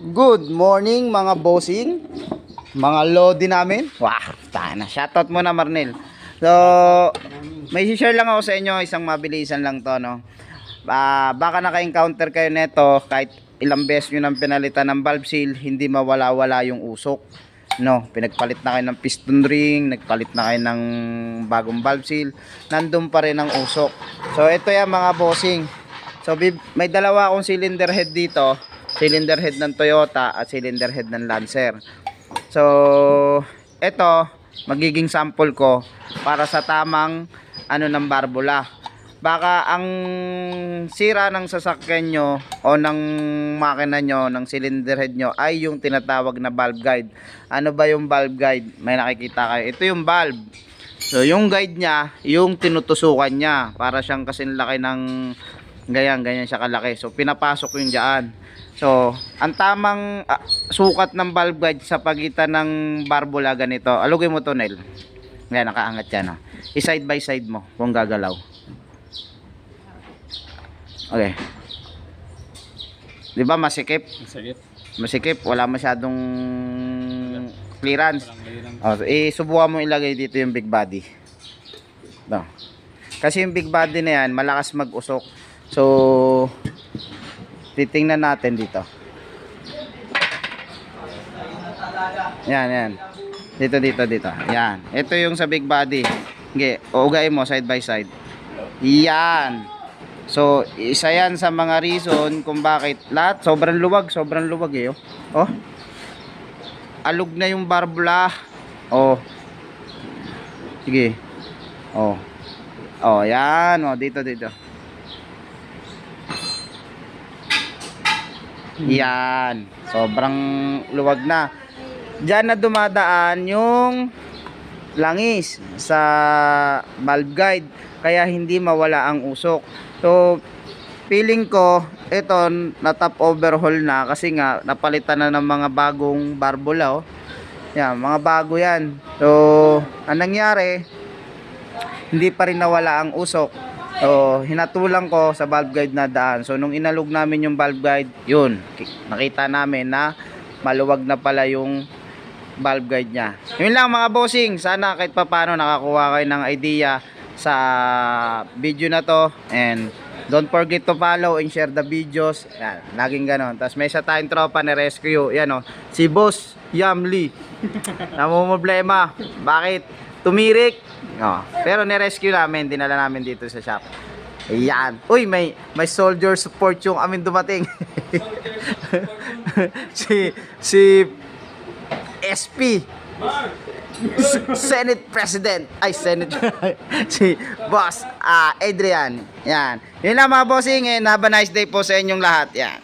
Good morning mga bossing, mga lodi namin. Wow, tayo na. Shoutout muna Marnel. So, may share lang ako sa inyo, isang mabilisan lang to, no. Ah, baka naka-encounter kayo neto kahit ilang beses nyo nang pinalitan ng valve seal, hindi mawala-wala yung usok. No, pinagpalit na kayo ng piston ring, nagpalit na kayo ng bagong valve seal, nandun pa rin ang usok. So, ito yan mga bossing. So, may dalawa akong cylinder head dito. Cylinder head ng Toyota at cylinder head ng Lancer. So, ito, magiging sample ko para sa tamang ano ng barbula. Baka ang sira ng sasakyan nyo o ng makina nyo, ng cylinder head nyo ay yung tinatawag na valve guide. Ano ba yung valve guide? May nakikita kayo. Ito yung valve. So, yung guide niya, yung tinutusukan niya. Para siyang kasing laki ng ganyan, ganyan siya kalaki. So, pinapasok yung dyan. So, ang tamang ah, sukat ng valve guide sa pagitan ng barbula ganito. Alugin mo to, Nel. Ngayon, nakaangat yan. Oh. I-side by side mo kung gagalaw. Okay. Di ba masikip? Sakit. Masikip, wala masyadong clearance. Oh, so, eh, subukan mo ilagay dito yung big body. No. Kasi yung big body na yan, malakas mag-usok. So, titingnan natin dito. Yan, yan. Dito, dito, dito. Yan. Ito yung sa big body. Okay, uugain mo side by side. Yan. So, isa yan sa mga reason kung bakit lahat sobrang luwag, sobrang luwag eh. Oh. oh. Alog na yung barbula. Oh. Sige. Oh. Oh, yan. Oh, dito, dito. Yan. Sobrang luwag na. Diyan na dumadaan yung langis sa valve guide kaya hindi mawala ang usok. So feeling ko ito na top overhaul na kasi nga napalitan na ng mga bagong barbula oh. Yan, mga bago yan. So ang nangyari hindi pa rin nawala ang usok. So, hinatulang ko sa valve guide na daan. So, nung inalog namin yung valve guide, yun, ki- nakita namin na maluwag na pala yung valve guide niya. Yun lang mga bossing, sana kahit papano nakakuha kayo ng idea sa video na to and don't forget to follow and share the videos. Yan, laging ganon. Tapos may isa tayong tropa na rescue, yan o, si Boss Yamli. Namumblema. Bakit? Tumirik. Oh, pero ni-rescue namin, dinala namin dito sa shop. Ayan. Uy, may may soldier support yung amin dumating. si si SP Senate President ay Senate si Boss ah, Adrian yan yun lang mga bossing and have a nice day po sa inyong lahat yan